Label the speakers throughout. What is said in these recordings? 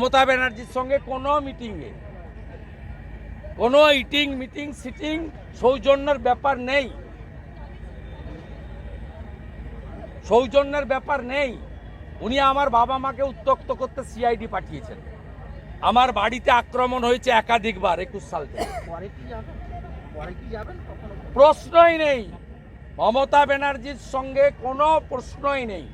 Speaker 1: মমতা ব্যানার্জির সঙ্গে কোনো মিটিংয়ে কোনো ইটিং মিটিং সিটিং সৌজন্যের ব্যাপার নেই। সৌজন্যের ব্যাপার নেই। উনি আমার বাবা মাকে উত্তক্ত করতে সিআইডি পাঠিয়েছেন। আমার বাড়িতে আক্রমণ হয়েছে একাধিকবার একুশ সাল থেকে। প্রশ্নই নেই। মমতা ব্যানার্জির সঙ্গে কোনো প্রশ্নই নেই।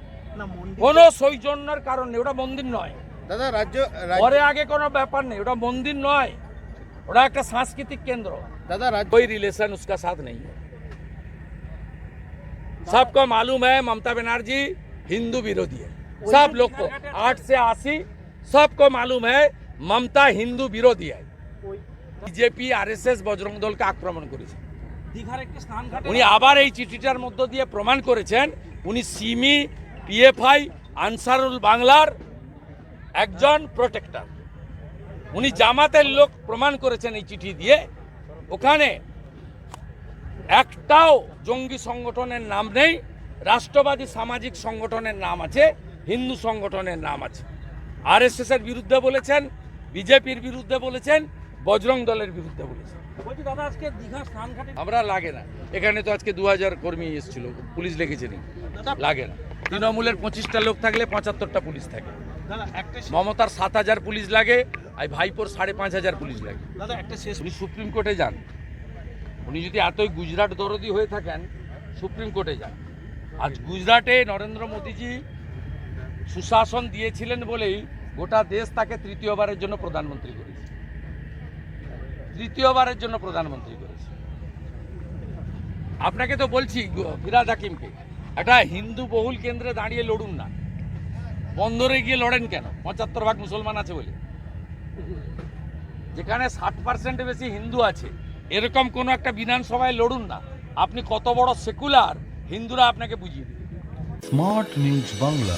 Speaker 1: কোনো সৌজন্যের কারণ নেই। ওটা মন্দির নয়।
Speaker 2: দাদা রাজ্য রাজ্য-
Speaker 1: পরে আগে কোনো ব্যাপার নেই ওটা মন্দির নয় ওটা একটা সাংস্কৃতিক কেন্দ্র
Speaker 2: दादा राज्य
Speaker 1: कोई रिलेशन उसका साथ नहीं है सबको मालूम है ममता बनर्जी हिंदू विरोधी है सब लोग को आठ से अस्सी सबको मालूम है ममता हिंदू विरोधी है
Speaker 3: ওই
Speaker 1: বিজেপি আরএসএস বজরং দলকে আক্রমণ করেছে
Speaker 3: দীঘার একটি স্নান ঘাটে
Speaker 1: উনি আবার এই চিঠিটার মধ্য দিয়ে প্রমাণ করেছেন উনি সিমি পিএফআই আনসারুল বাংলার একজন প্রোটেক্টর উনি জামাতের লোক প্রমাণ করেছেন এই চিঠি দিয়ে। ওখানে একটাও জঙ্গি সংগঠনের নাম নেই রাষ্ট্রবাদী সামাজিক সংগঠনের নাম আছে হিন্দু সংগঠনের নাম আছে। আরএসএস এর বিরুদ্ধে বলেছেন বিজেপির বিরুদ্ধে বলেছেন বজরং দলের বিরুদ্ধে বলেছেন।
Speaker 3: আজকে দীঘা স্নান
Speaker 1: আমরা লাগে না। এখানে তো আজকে দু হাজার কর্মী এসেছিল পুলিশ লেগেছে নি। লাগে না। তৃণমূলের পঁচিশটা লোক থাকলে পঁচাত্তরটা পুলিশ থাকে। মমতার সাত হাজার পুলিশ লাগে আর ভাইপোর সাড়ে পাঁচ হাজার পুলিশ লাগে।
Speaker 3: দাদা একটা শেষ
Speaker 1: উনি সুপ্রিম কোর্টে যান। উনি যদি এতই গুজরাট দরদি হয়ে থাকেন সুপ্রিম কোর্টে যান। আজ গুজরাটে নরেন্দ্র মোদীজি সুশাসন দিয়েছিলেন বলেই গোটা দেশ তাকে তৃতীয়বারের জন্য প্রধানমন্ত্রী করেছে। তৃতীয়বারের জন্য প্রধানমন্ত্রী করেছে। আপনাকে তো বলছি ফিরাদ হাকিমকে একটা হিন্দু বহুল কেন্দ্রে দাঁড়িয়ে লড়ুন না। বন্দরে গিয়ে লড়েন কেন? পঁচাত্তর ভাগ মুসলমান আছে বলে। যেখানে ষাট পার্সেন্ট বেশি হিন্দু আছে, এরকম কোনো একটা বিধানসভায় লড়ুন না। আপনি কত বড় সেকুলার, হিন্দুরা আপনাকে বুঝিয়ে দেবে।
Speaker 4: Smart news Bangla.